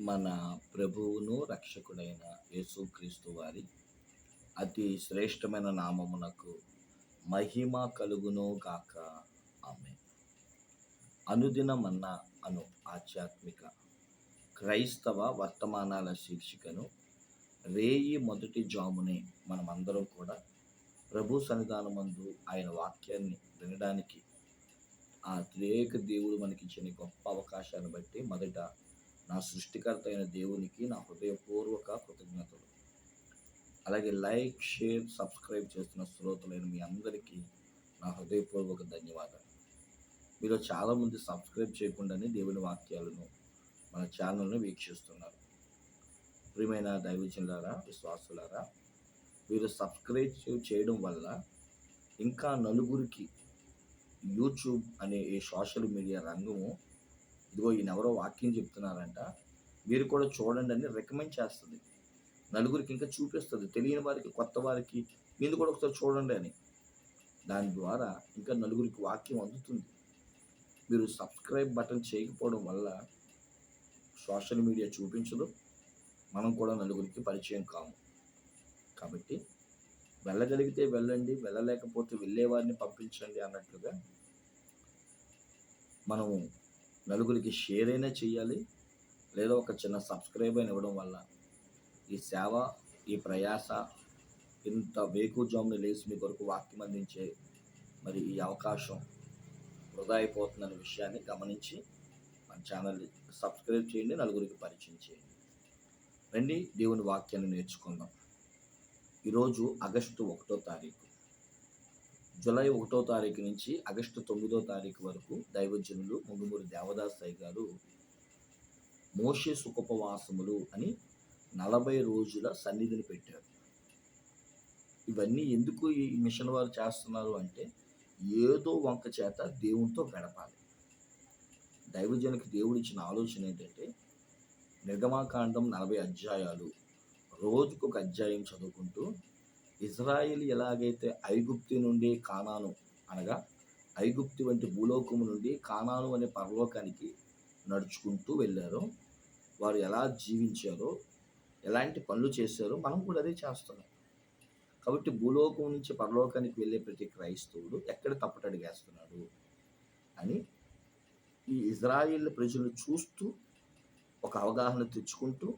మన ప్రభువును రక్షకుడైన యేసుక్రీస్తు వారి అతి శ్రేష్టమైన నామమునకు మహిమ కలుగును గాక. ఆమె అనుదినమన్న అను ఆధ్యాత్మిక క్రైస్తవ వర్తమానాల శీర్షికను రేయి మొదటి జామునే మనమందరం కూడా ప్రభు సన్నిధానమందు ఆయన వాక్యాన్ని వినడానికి ఆ త్రియేక దేవుడు మనకిచ్చిన గొప్ప అవకాశాన్ని బట్టి మొదట నా సృష్టికర్త అయిన దేవునికి నా హృదయపూర్వక కృతజ్ఞతలు. అలాగే లైక్ షేర్ సబ్స్క్రైబ్ చేస్తున్న శ్రోతలైన మీ అందరికీ నా హృదయపూర్వక ధన్యవాదాలు. మీరు చాలామంది సబ్స్క్రైబ్ చేయకుండానే దేవుని వాక్యాలను మన ఛానల్ను వీక్షిస్తున్నారు. ప్రియమైన దైవజనులారా విశ్వాసులారా మీరు సబ్స్క్రైబ్ చేయడం వల్ల ఇంకా నలుగురికి యూట్యూబ్ అనే ఈ సోషల్ మీడియా రంగము ఇదిగో ఈయన ఎవరో వాక్యం చెప్తున్నారంట మీరు కూడా చూడండి అని రికమెండ్ చేస్తుంది. నలుగురికి ఇంకా చూపిస్తుంది. తెలియని వారికి కొత్త వారికి మీరు కూడా ఒకసారి చూడండి అని. దాని ద్వారా ఇంకా నలుగురికి వాక్యం అందుతుంది. మీరు సబ్స్క్రైబ్ బటన్ చేయకపోవడం వల్ల సోషల్ మీడియా చూపించదు. మనం కూడా నలుగురికి పరిచయం కాము. కాబట్టి వెళ్ళగలిగితే వెళ్ళండి వెళ్ళలేకపోతే వెళ్ళేవారిని పంపించండి అన్నట్లుగా మనము నలుగురికి షేర్ అయినా చేయాలి లేదా ఒక చిన్న సబ్స్క్రైబ్ అయిన ఇవ్వడం వల్ల ఈ సేవ ఈ ప్రయాస ఇంత వేకుజామున లేచి మీ కొరకు వాక్యం అందించే మరి ఈ అవకాశం వృధా అయిపోతుందనే విషయాన్ని గమనించి మన ఛానల్ సబ్స్క్రైబ్ చేయండి నలుగురికి పరిచయం చేయండి. రండి దేవుని వాక్యాన్ని నేర్చుకుందాం. ఈరోజు ఆగస్టు ఒకటో తారీఖు. జూలై ఒకటో తారీఖు నుంచి ఆగస్టు తొమ్మిదో తారీఖు వరకు దైవజనులు ముంగుమూరి దేవదాసాయి గారు మోషే సుఖోపవాసములు అని నలభై రోజుల సన్నిధిని పెట్టారు. ఇవన్నీ ఎందుకు ఈ మిషన్ వారు చేస్తున్నారు అంటే ఏదో వంక చేత దేవునితో గడపాలి. దైవజనునికి దేవుడు ఇచ్చిన ఆలోచన ఏంటంటే నిర్గమాకాండం నలభై అధ్యాయాలు రోజుకు ఒక అధ్యాయం చదువుకుంటూ ఇజ్రాయిల్ ఎలాగైతే ఐగుప్తి నుండి కానాను అనగా ఐగుప్తి వంటి భూలోకము నుండి కానాను అనే పరలోకానికి నడుచుకుంటూ వెళ్ళారో వారు ఎలా జీవించారో ఎలాంటి పనులు చేశారో మనం కూడా అదే చేస్తున్నాం. కాబట్టి భూలోకం నుంచి పరలోకానికి వెళ్ళే ప్రతి క్రైస్తవుడు ఎక్కడ తప్పటడిగేస్తున్నాడు అని ఈ ఇజ్రాయిల్ ప్రజలు చూస్తూ ఒక అవగాహన తెచ్చుకుంటూ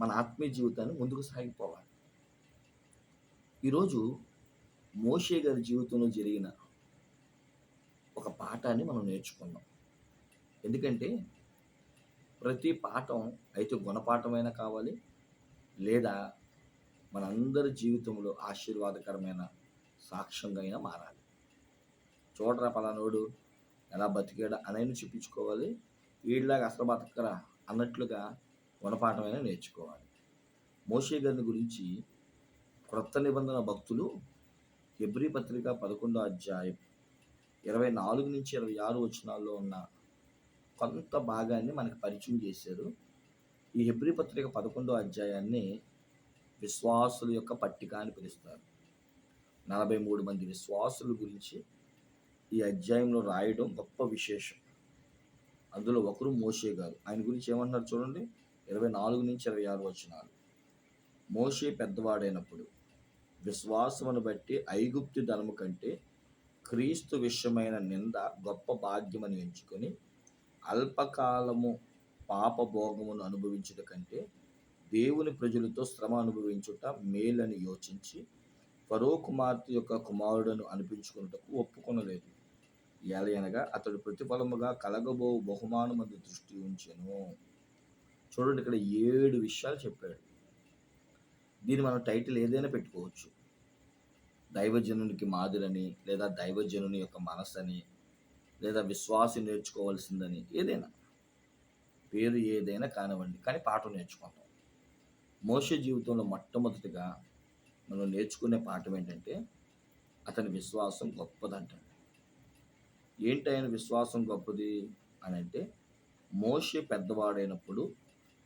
మన ఆత్మీయ జీవితాన్ని ముందుకు సాగిపోవాలి. ఈరోజు మోషే గారి జీవితంలో జరిగిన ఒక పాఠాన్ని మనం నేర్చుకున్నాం. ఎందుకంటే ప్రతి పాఠం అయితే గుణపాఠమైనా కావాలి లేదా మనందరి జీవితంలో ఆశీర్వాదకరమైన సాక్ష్యంగా అయినా మారాలి. చూడరా పలానోడు ఎలా బతికాడా అనైనా చూపించుకోవాలి. వీడిలాగా అసలు బతకరా అన్నట్లుగా గుణపాఠమైనా నేర్చుకోవాలి. మోషే గారిని గురించి క్రొత్త నిబంధన భక్తులు ఎబ్రి పత్రిక పదకొండో అధ్యాయం ఇరవై నాలుగు నుంచి ఇరవై ఆరు వచనాల్లో ఉన్న కొంత భాగాన్ని మనకు పరిచయం చేశారు. ఈ హెబ్రి పత్రిక పదకొండో అధ్యాయాన్ని విశ్వాసుల యొక్క పట్టిక అని పిలుస్తారు. నలభై మూడు మంది విశ్వాసుల గురించి ఈ అధ్యాయంలో రాయడం గొప్ప విశేషం. అందులో ఒకరు మోషే గారు. ఆయన గురించి ఏమంటున్నారు చూడండి. ఇరవై నాలుగు నుంచి ఇరవై ఆరు వచనాలు. మోషే పెద్దవాడైనప్పుడు విశ్వాసమును బట్టి ఐగుప్తి ధనము కంటే క్రీస్తు విషయమైన నింద గొప్ప భాగ్యమని ఎంచుకొని అల్పకాలము పాపభోగమును అనుభవించుట కంటే దేవుని ప్రజలతో శ్రమ అనుభవించుట మేలని యోచించి పరో కుమార్తె యొక్క కుమారుడను అనిపించుకున్నటకు ఒప్పుకొనలేదు. ఎలయనగా అతడు ప్రతిఫలముగా కలగబో బహుమానమందు దృష్టి ఉంచెను. చూడండి ఇక్కడ ఏడు విషయాలు చెప్పాడు. దీన్ని మనం టైటిల్ ఏదైనా పెట్టుకోవచ్చు. దైవజనునికి మాదిరని లేదా దైవజనుని యొక్క మనస్సని లేదా విశ్వాసం నేర్చుకోవాల్సిందని ఏదైనా పేరు ఏదైనా కానివ్వండి కానీ పాఠం నేర్చుకుంటాం. మోస జీవితంలో మొట్టమొదటిగా మనం నేర్చుకునే పాఠం ఏంటంటే అతని విశ్వాసం గొప్పదంట ఏంటి ఆయన విశ్వాసం గొప్పది అని అంటే మోస పెద్దవాడైనప్పుడు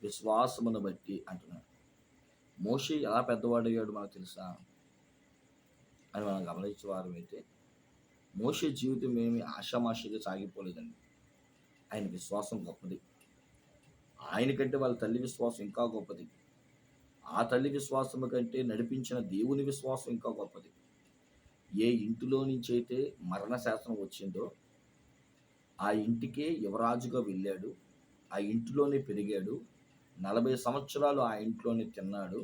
విశ్వాసమును బట్టి అంటున్నాడు. మోషే ఎలా పెద్దవాడయ్యాడు మనకు తెలుసా? అని మనం గమనించే వారం అయితే మోషే జీవితం ఏమి ఆషామాషిగా సాగిపోలేదండి. ఆయన విశ్వాసం గొప్పది. ఆయనకంటే వాళ్ళ తల్లి విశ్వాసం ఇంకా గొప్పది. ఆ తల్లి విశ్వాసము కంటే నడిపించిన దేవుని విశ్వాసం ఇంకా గొప్పది. ఏ ఇంటిలో నుంచి అయితే మరణ శాసనం వచ్చిందో ఆ ఇంటికే యువరాజుగా వెళ్ళాడు. ఆ ఇంటిలోనే పెరిగాడు. నలభై సంవత్సరాలు ఆ ఇంట్లోనే తిన్నాడు.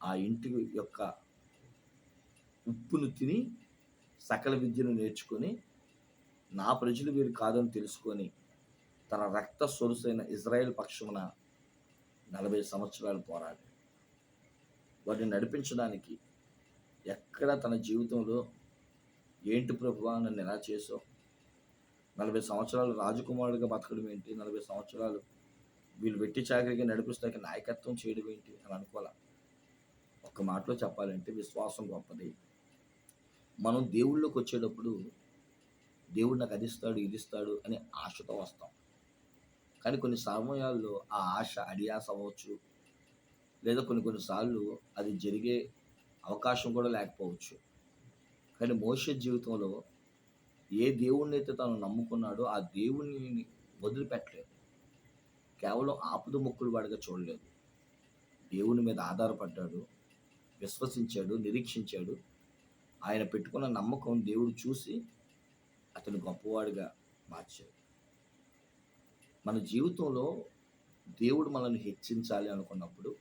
ఆ ఇంటి యొక్క ఉప్పును తిని సకల విద్యను నేర్చుకొని నా ప్రజలు వీరు కాదని తెలుసుకొని తన రక్త సొరుసైన ఇజ్రాయెల్ పక్షమున నలభై సంవత్సరాలు పోరాడు వాటిని నడిపించడానికి ఎక్కడ తన జీవితంలో ఏంటి ప్రభువా నన్ను ఎలా చేసావు నలభై సంవత్సరాలు రాజకుమారుడిగా బతకడం ఏంటి? నలభై సంవత్సరాలు వీళ్ళు వెట్టి చాకరిగా నడిపిస్తాకి నాయకత్వం చేయడం ఏంటి అని అనుకోవాలి? ఒక్క మాటలో చెప్పాలంటే విశ్వాసం గొప్పది. మనం దేవుళ్ళకి వచ్చేటప్పుడు దేవుడు నాకు అదిస్తాడు ఇదిస్తాడు అని ఆశతో వస్తాం. కానీ కొన్ని సమయాల్లో ఆ ఆశ అడియాస అవ్వచ్చు. లేదా కొన్ని కొన్నిసార్లు అది జరిగే అవకాశం కూడా లేకపోవచ్చు. కానీ మోష జీవితంలో ఏ దేవుణ్ణి అయితే తను నమ్ముకున్నాడో ఆ దేవుణ్ణి వదిలిపెట్టలేదు. కేవలం ఆపుదు మొక్కులు వాడిగా చూడలేదు. దేవుని మీద ఆధారపడ్డాడు విశ్వసించాడు నిరీక్షించాడు. ఆయన పెట్టుకున్న నమ్మకం దేవుడు చూసి అతను గొప్పవాడిగా మార్చాడు. మన జీవితంలో దేవుడు మనల్ని హెచ్చించాలి అనుకున్నప్పుడు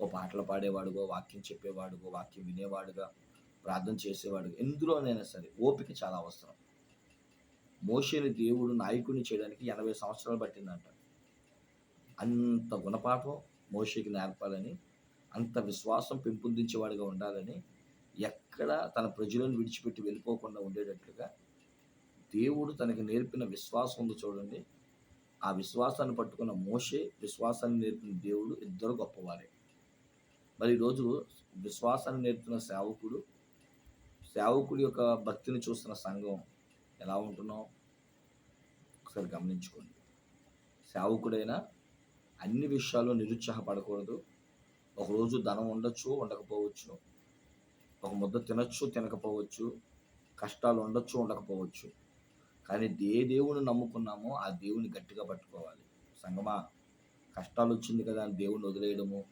ఓ పాటలు పాడేవాడుగో వాక్యం చెప్పేవాడుగో వాక్యం వినేవాడుగా ప్రార్థన చేసేవాడుగా ఎందులోనైనా సరే ఓపిక చాలా అవసరం. మోషేని దేవుడు నాయకుడిని చేయడానికి ఎనభై సంవత్సరాలు పట్టిందంట. అంత గుణపాఠం మోషేకి నేర్పాలని అంత విశ్వాసం పెంపొందించేవాడిగా ఉండాలని ఎక్కడ తన ప్రజలను విడిచిపెట్టి వెళ్ళిపోకుండా ఉండేటట్లుగా దేవుడు తనకి నేర్పిన విశ్వాసం ఉంది చూడండి. ఆ విశ్వాసాన్ని పట్టుకున్న మోషే విశ్వాసాన్ని నేర్పిన దేవుడు ఇద్దరు గొప్పవారే. మరి ఈరోజు విశ్వాసాన్ని నేర్పిన సేవకుడు సేవకుడి యొక్క భక్తిని చూస్తున్న సంఘం ఎలా ఉంటున్నాం? ఒకసారి గమనించుకోండి. సేవకుడైనా అన్ని విషయాల్లో నిరుత్సాహపడకూడదు. ఒకరోజు ధనం ఉండొచ్చు ఉండకపోవచ్చు. ఒక ముద్ద తినచ్చు తినకపోవచ్చు. కష్టాలు ఉండొచ్చు ఉండకపోవచ్చు. కానీ ఏ దేవుని నమ్ముకున్నామో ఆ దేవుని గట్టిగా పట్టుకోవాలి. సంగమా కష్టాలు వచ్చింది కదా అని దేవుణ్ణి వదిలేయడము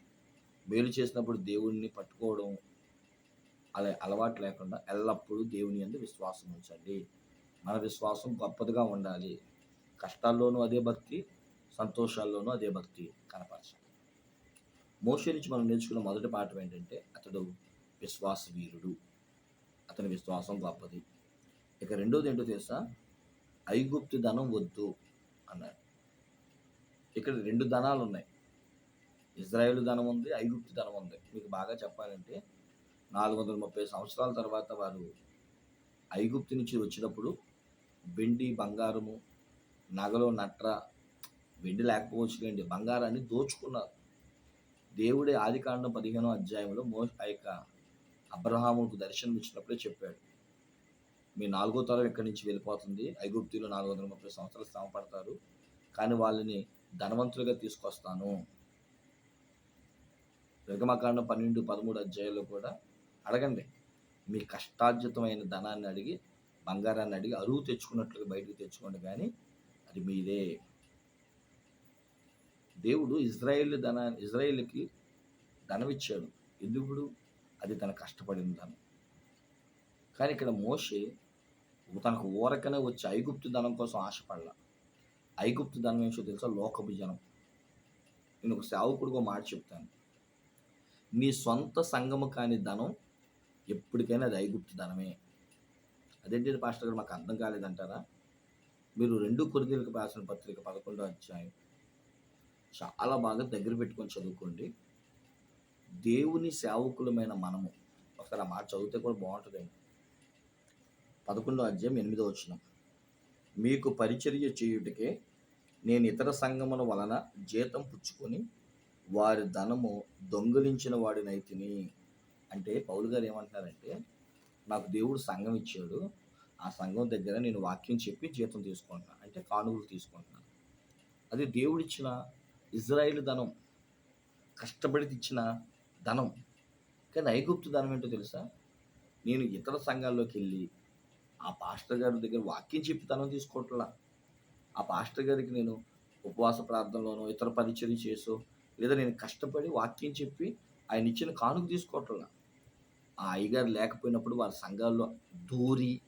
మేలు చేసినప్పుడు దేవుణ్ణి పట్టుకోవడం అలా అలవాటు లేకుండా ఎల్లప్పుడూ దేవుని అందు విశ్వాసం ఉంచండి. మన విశ్వాసం గొప్పదిగా ఉండాలి. కష్టాల్లోనూ అదే భక్తి సంతోషాల్లోనూ అదే భక్తి కనపరచాలి. మోషే నుంచి మనం నేర్చుకున్న మొదటి పాఠం ఏంటంటే అతడు విశ్వాస వీరుడు అతని విశ్వాసం గొప్పది. ఇక రెండోది ఏంటో తెలుసా? ఐగుప్తి ధనం వద్దు అన్నాడు. ఇక్కడ రెండు ధనాలు ఉన్నాయి. ఇజ్రాయేల్ ధనం ఉంది ఐగుప్తి ధనం ఉంది. మీకు బాగా చెప్పాలంటే నాలుగు వందల ముప్పై సంవత్సరాల తర్వాత వారు ఐగుప్తి నుంచి వచ్చినప్పుడు వెండి బంగారము నగలు నట్ర వెండి లేకపోవచ్చులేండి బంగారాన్ని దోచుకున్నారు. దేవుడే ఆదికాండం పదిహేనో అధ్యాయంలో మో ఆ యొక్క అబ్రహాముకు దర్శనం ఇచ్చినప్పుడే చెప్పాడు. మీ నాలుగో తరం ఎక్కడి నుంచి వెళ్ళిపోతుంది? ఐగుప్తిలో నాలుగు వందల ముప్పై సంవత్సరాలు శ్రమ పడతారు. కానీ వాళ్ళని ధనవంతులుగా తీసుకొస్తాను. నిర్గమకాండం పన్నెండు పదమూడు అధ్యాయుల్లో కూడా అడగండి. మీ కష్టార్జితమైన ధనాన్ని అడిగి బంగారాన్ని అడిగి అరువు తెచ్చుకున్నట్లుగా బయటకు తెచ్చుకోండి కానీ అది మీదే. దేవుడు ఇజ్రాయేల్ ధన ఇజ్రాయేల్కి ధనం ఇచ్చాడు అది తన కష్టపడిన ధనం. కానీ ఇక్కడ మోషే తనకు ఊరకనే వచ్చి ఐగుప్తు ధనం కోసం ఆశపడలా. ఐగుప్తు ధనం ఏంటో తెలుసా? లోకపు జనం. నేను ఒక సేవకుడిగా మాట చెప్తాను. నీ సొంత సంగము కాని ధనం ఎప్పటికైనా అది ఐగుప్తు ధనమే. అదేంటి పాస్టర్ గారు? మాకు అర్థం కాలేదంటారా? మీరు రెండు కొరిదీలకు రాసిన పత్రిక పదకొండో అధ్యాయం చాలా బాగా దగ్గర పెట్టుకొని చదువుకోండి. దేవుని సేవకులమైన మనము ఒకసారి ఆ మాట చదివితే కూడా బాగుంటుంది పదకొండో అధ్యాయం ఎనిమిదో వచ్చిన మీకు పరిచర్య చేయుటకే నేను ఇతర సంగముల వలన జీతం పుచ్చుకొని వారి ధనము దొంగిలించిన వాడినైతిని అంటే పౌలు గారు ఏమంటున్నారంటే నాకు దేవుడు సంఘం ఇచ్చాడు. ఆ సంఘం దగ్గర నేను వాక్యం చెప్పి జీతం తీసుకుంటున్నాను అంటే కానుగులు తీసుకుంటున్నాను. అది దేవుడిచ్చిన ఇజ్రాయిల్ ధనం కష్టపడి తెచ్చిన ధనం కానీ ఐగుప్తు ధనం ఏంటో తెలుసా? నేను ఇతర సంఘాల్లోకి వెళ్ళి ఆ పాస్టర్ గారి దగ్గర వాక్యం చెప్పి ధనం తీసుకోవట్లా. ఆ పాస్టర్ గారికి నేను ఉపవాస ప్రార్థనలోనో ఇతర పరిచయం చేసో లేదా నేను కష్టపడి వాక్యం చెప్పి ఆయన ఇచ్చిన కానుక తీసుకోవట్లా. ఆ అయ్యగారు లేకపోయినప్పుడు వారి సంఘాల్లో దూరి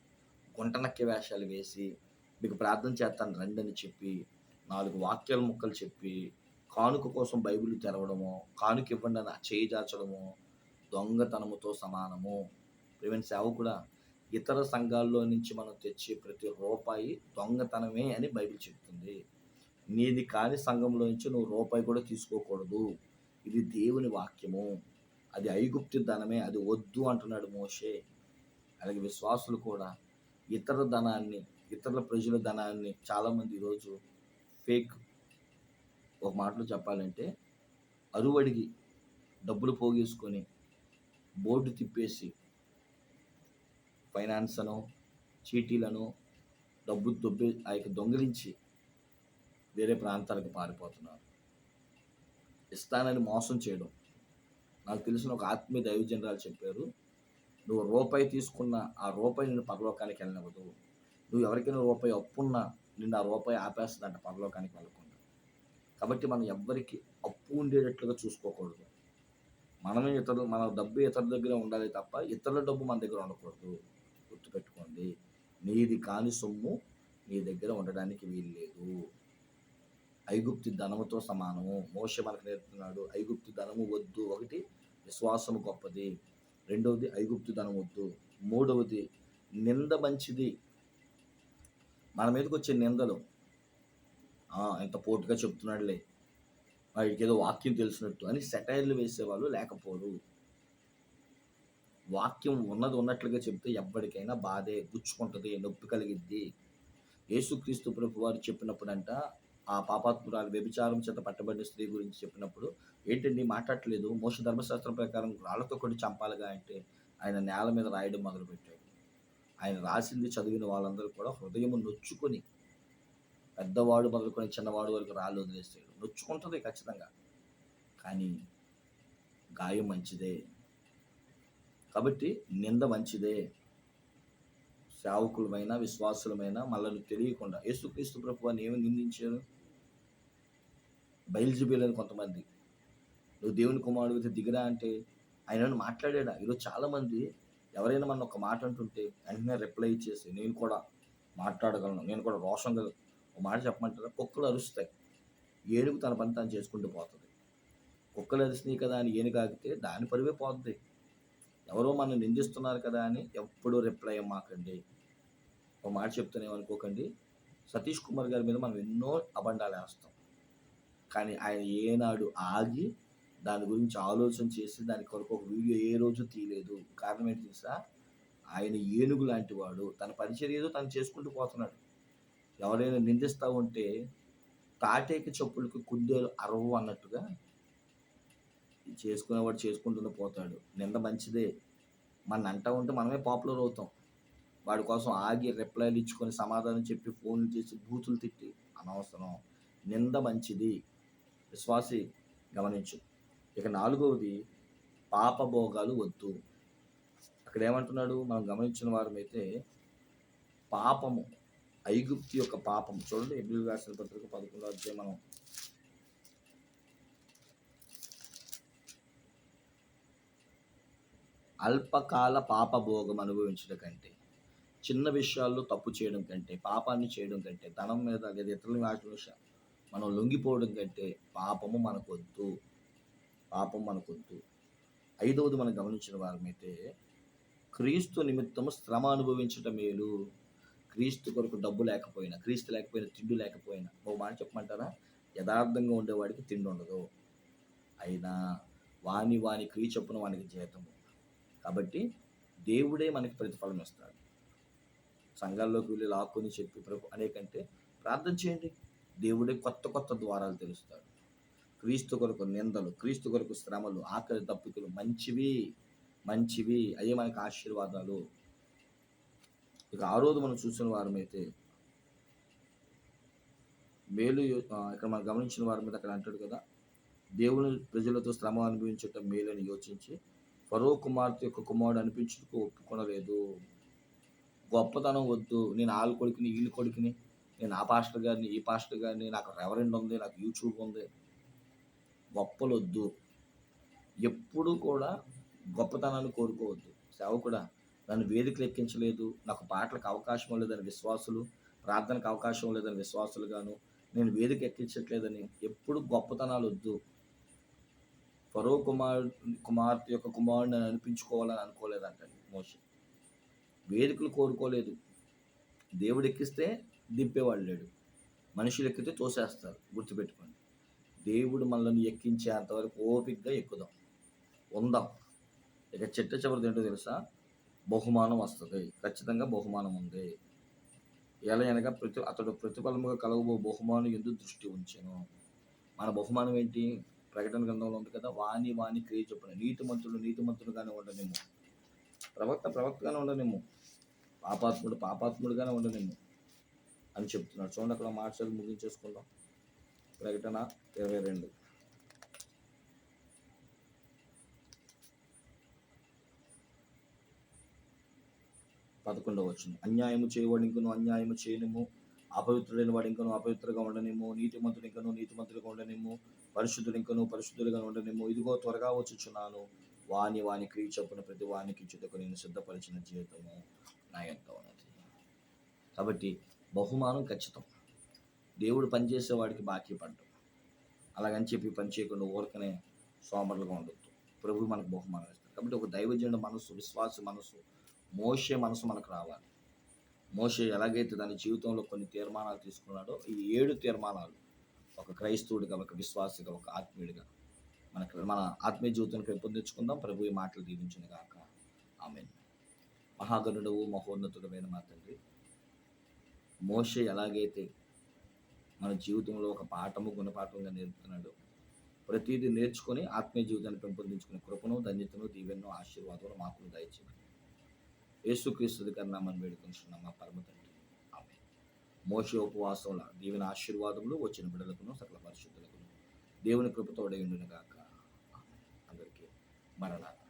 గుంటనక్క వేషాలు వేసి మీకు ప్రార్థన చేస్తాను రండి అని చెప్పి నాలుగు వాక్యాల ముక్కలు చెప్పి కానుక కోసం బైబిల్ తెరవడము కానుక ఇవ్వండి అని చేయిచాచడము దొంగతనముతో సమానము. ప్రివెంట్ సేవ కూడా ఇతర సంఘాల్లో నుంచి మనం తెచ్చే ప్రతి రూపాయి దొంగతనమే అని బైబిల్ చెప్తుంది. నీది కాని సంఘంలో నుంచి నువ్వు రూపాయి కూడా తీసుకోకూడదు. ఇది దేవుని వాక్యము. అది ఐగుప్తి ధనమే అది వద్దు అంటున్నాడు మోషే. అలాగే విశ్వాసులు కూడా ఇతర ధనాన్ని ఇతరుల ప్రజల ధనాన్ని చాలామంది ఈరోజు ఫేక్ ఒక మాటలో చెప్పాలంటే అరువడిగి డబ్బులు పోగేసుకొని బోర్డు తిప్పేసి ఫైనాన్స్ అనో చీటీలను డబ్బు దొబ్బి ఆ యొక్క దొంగిలించి వేరే ప్రాంతాలకు పారిపోతున్నారు. ఇస్తానని మోసం చేయడం. నాకు తెలిసిన ఒక ఆత్మీయ దైవజనరాలు చెప్పారు నువ్వు రూపాయి తీసుకున్న ఆ రూపాయి నేను పరలోకానికి వెళ్ళినవ్వదు. నువ్వు ఎవరికైనా రూపాయి అప్పున్నా నిన్ను ఆ రూపాయి ఆపేస్తుందంట పరలోకానికి వెళ్ళకుండా. కాబట్టి మనం ఎవ్వరికి అప్పు ఉండేటట్లుగా చూసుకోకూడదు. మనమే ఇతరులు మన డబ్బు ఇతరుల దగ్గర ఉండాలి తప్ప ఇతరుల డబ్బు మన దగ్గర ఉండకూడదు. గుర్తుపెట్టుకోండి. నీది కాని సొమ్ము నీ దగ్గర ఉండడానికి వీలు లేదు. ఐగుప్తి ధనముతో సమానము. మోస మనకు నేర్పుతున్నాడు ఐగుప్తి ధనము వద్దు. ఒకటి విశ్వాసము గొప్పది. రెండవది ఐగుప్తి ధనం వద్దు. మూడవది నింద మంచిది. మన మీదకి వచ్చే నిందలు ఎంత పోటుగా చెప్తున్నాడులే. వాడికి ఏదో వాక్యం తెలిసినట్టు అని సెటైర్లు వేసేవాళ్ళు లేకపోరు. వాక్యం ఉన్నది ఉన్నట్లుగా చెప్తే ఎవ్వడికైనా బాధే గుచ్చుకుంటుంది నొప్పి కలిగిద్ది. యేసుక్రీస్తు ప్రభు వారు చెప్పినప్పుడంట ఆ పాపాత్మురాలు వ్యభిచారం చేత పట్టబడిన స్త్రీ గురించి చెప్పినప్పుడు ఏంటండి మాట్లాడట్లేదు? మోస ధర్మశాస్త్రం ప్రకారం రాళ్ళతో కొట్టి చంపాలిగా? అంటే ఆయన నేల మీద రాయడం మొదలుపెట్టాడు. ఆయన రాసింది చదివిన వాళ్ళందరూ కూడా హృదయం నొచ్చుకొని పెద్దవాడు మొదలుకొని చిన్నవాడు వరకు రాళ్ళు వదిలేస్తాడు. నొచ్చుకుంటుంది ఖచ్చితంగా. కానీ గాయం మంచిదే. కాబట్టి నింద మంచిదే. సేవకులమైన విశ్వాసులమైన మళ్ళీ తెలియకుండా యేసుక్రీస్తు ప్రభు అని ఏమి నిందించారు? బయలుజీబీలని కొంతమంది. నువ్వు దేవుని కుమారుడు దిగిరా అంటే ఆయన మాట్లాడాడా? ఈరోజు చాలామంది ఎవరైనా మన ఒక మాట అంటుంటే వెంటనే రిప్లై ఇచ్చేసి నేను కూడా మాట్లాడగలను నేను కూడా రోషం గల ఒక మాట చెప్పమంటారా? కుక్కలు అరుస్తాయి. ఏనుగు తన పని తాను చేసుకుంటూ పోతుంది. కుక్కలు అరిసినాయి కదా అని ఏనుగు ఆగితే దాని పరువే పోతుంది ఎవరో మనం నిందిస్తున్నారు కదా అని ఎప్పుడు రిప్లై అమ్మాకండి ఒక మాట చెప్తానేమనుకోకండి సతీష్ కుమార్ గారి మీద మనం ఎన్నో అబండాలు వేస్తాం. కానీ ఆయన ఏనాడు ఆగి దాని గురించి ఆలోచన చేసి దాని కొరకు ఒక వీడియో ఏ రోజు తీయలేదు. కారణం ఏంటి తెలుసా? ఆయన ఏనుగు లాంటి వాడు. తన పరిచర్య ఏదో తను చేసుకుంటూ పోతున్నాడు. ఎవరైనా నిందిస్తూ ఉంటే తాటేకి చెప్పులకు కుందేలు అరవు అన్నట్టుగా చేసుకునేవాడు చేసుకుంటూనే పోతాడు. నింద మంచిదే. మన అంటా ఉంటే మనమే పాపులర్ అవుతాం. వాడి కోసం ఆగి రిప్లైలు ఇచ్చుకొని సమాధానం చెప్పి ఫోన్లు చేసి బూతులు తిట్టి అనవసరం. నింద మంచిది. విశ్వాసి గమనించు. ఇక నాలుగవది పాపభోగాలు వద్దు. అక్కడ ఏమంటున్నాడు? మనం గమనించిన వారమైతే పాపము ఐగుప్తి యొక్క పాపం. చూడండి ఎబ్రిల్ రాసిన పత్రిక పదకొండో అధ్యాయం మనం. అల్పకాల పాపభోగం అనుభవించడం కంటే చిన్న విషయాల్లో తప్పు చేయడం కంటే పాపాన్ని చేయడం కంటే ధనం మీద లేదా ఇతరుల ఆశ మనం లొంగిపోవడం కంటే పాపము మనకొద్దు. పాపం మనకొద్దు. ఐదవది మనం గమనించిన వారమైతే క్రీస్తు నిమిత్తము శ్రమ అనుభవించటం మేలు. క్రీస్తు కొరకు డబ్బు లేకపోయినా క్రీస్తు లేకపోయినా తిండి లేకపోయినా ఒక మాట చెప్పమంటారా? యథార్థంగా ఉండేవాడికి తిండి ఉండదు. అయినా వాని వాని క్రియ చొప్పున వానికి జీతము కాబట్టి దేవుడే మనకి ప్రతిఫలం ఇస్తాడు. సంఘాల్లోకి వెళ్ళి లాక్కుని చెప్పి ప్రభు అనేకంటే ప్రార్థన చేయండి. దేవుడే కొత్త కొత్త ద్వారాలు తెలుస్తాడు. క్రీస్తు కొరకు నిందలు క్రీస్తు కొరకు శ్రమలు ఆకలి తప్పికలు మంచివి మంచివి. అయ్యే మనకు ఆశీర్వాదాలు. ఇక ఆ రోజు మనం చూసిన వారమైతే మేలు ఇక్కడ మనం గమనించిన వారి మీద అక్కడ అంటాడు కదా దేవుని ప్రజలతో శ్రమ అనుభవించటం మేలని యోచించి ఫరో కుమార్తె యొక్క కుమారుడు అనిపించుటకు ఒప్పుకొనలేదు. గొప్పతనం వద్దు నేను ఆళ్ళ కొడుకుని వీళ్ళ కొడుకుని నేను ఆ పాస్టర్ గారిని ఈ పాస్టర్ గారిని నాకు రెవరెండ్ ఉంది నాకు యూట్యూబ్ ఉంది. గొప్పలొద్దు ఎప్పుడు కూడా గొప్పతనాన్ని కోరుకోవద్దు. సేవకుడా నన్ను వేదికలు ఎక్కించలేదు. నాకు పాటలకు అవకాశం లేదని విశ్వాసులు ప్రార్థనకు అవకాశం లేదని విశ్వాసులు గాను నేను వేదిక ఎక్కించట్లేదని ఎప్పుడు గొప్పతనాలు వద్దు. పరో కుమార్ కుమార్తె యొక్క కుమారుడిని అనిపించుకోవాలని అనుకోలేదంటండి మోషే. వేదికలు కోరుకోలేదు. దేవుడు ఎక్కిస్తే దింపేవాడు లేడు. మనుషులు ఎక్కితే తోసేస్తారు. గుర్తుపెట్టుకోండి. దేవుడు మనల్ని ఎక్కించేంతవరకు ఓపికగా ఎక్కుదాం. ఉందాం. ఇక చిట్ట చివరిది ఏంటో తెలుసా? బహుమానం వస్తుంది. ఖచ్చితంగా బహుమానం ఉంది. ఎలా అనగా ప్రతి అతడు ప్రతిఫలముగా కలగబో బహుమానం ఎందుకు దృష్టి ఉంచాను. మన బహుమానం ఏంటి? ప్రకటన గ్రంథంలో ఉంది కదా వాణి వాణి క్రియ చొప్పున నీతిమంతుడు నీతిమంతుడుగానే ఉండనేమో ప్రవక్త ప్రవక్తగానే ఉండనేమో పాపాత్ముడు పాపాత్ముడుగానే ఉండనేమో అని చెప్తున్నాడు. చూడండి అక్కడ మాటలు ముగించేసుకుందాం. ప్రకటన ఇరవై రెండు. పదకొండవ వచ్చిన అన్యాయము చేయవాడు ఇంకను అన్యాయము చేయనిము అపవిత్రుడైన వాడు ఇంకను అపవిత్రుగా ఉండనేమో నీతిమంతుడు ఇంకను నీతిమంతుడిగా ఉండనేమో పరిశుద్ధుడు ఇంకను పరిశుద్ధులుగా ఉండనేమో ఇదిగో త్వరగా వచ్చుచున్నాను. వాని వాని క్రియ చొప్పున ప్రతి వానికి చుట్టకు నేను సిద్ధపరిచిన జీవితము నా యొక్క ఉన్నది. కాబట్టి బహుమానం ఖచ్చితం. దేవుడు పనిచేసే వాడికి బాకీ పడ్డం. అలాగని చెప్పి పని చేయకుండా ఊరకనే సోమరులుగా ఉండొద్దు. ప్రభు మనకు బహుమానం ఇస్తారు కాబట్టి ఒక దైవజనుడు మనసు విశ్వాస మనసు మోసే మనసు మనకు రావాలి. మోసే ఎలాగైతే తన జీవితంలో కొన్ని తీర్మానాలు తీసుకున్నాడో ఈ ఏడు తీర్మానాలు ఒక క్రైస్తవుడిగా ఒక విశ్వాసిగా ఒక ఆత్మీయుడిగా మనకు మన ఆత్మీయ జీవితాన్ని పెంపొందించుకుందాం ప్రభు ఈ మాటలు దీవించిన గాక. ఆమె మహాగణుడవు మహోన్నతుడమైన మా తండ్రి మోష ఎలాగైతే మన జీవితంలో ఒక పాఠము గుణపాఠంగా నేర్పుతున్నాడు ప్రతిదీ నేర్చుకొని ఆత్మీయ జీవితాన్ని పెంపొందించుకునే కృపను ధన్యతను దీవెన్నో ఆశీర్వాదాలు మాకు దయచేయండి యేసుక్రీస్తు కన్నా వేడుకుంటున్నాం మా పరమ తండ్రి. ఆమె మోష ఉపవాసంలో దీవెన ఆశీర్వాదములు వచ్చిన బిడలకును సకల పరిశుద్ధులకును దేవుని కృపతోడే ఉండునుగాక అందరికీ మరణాలు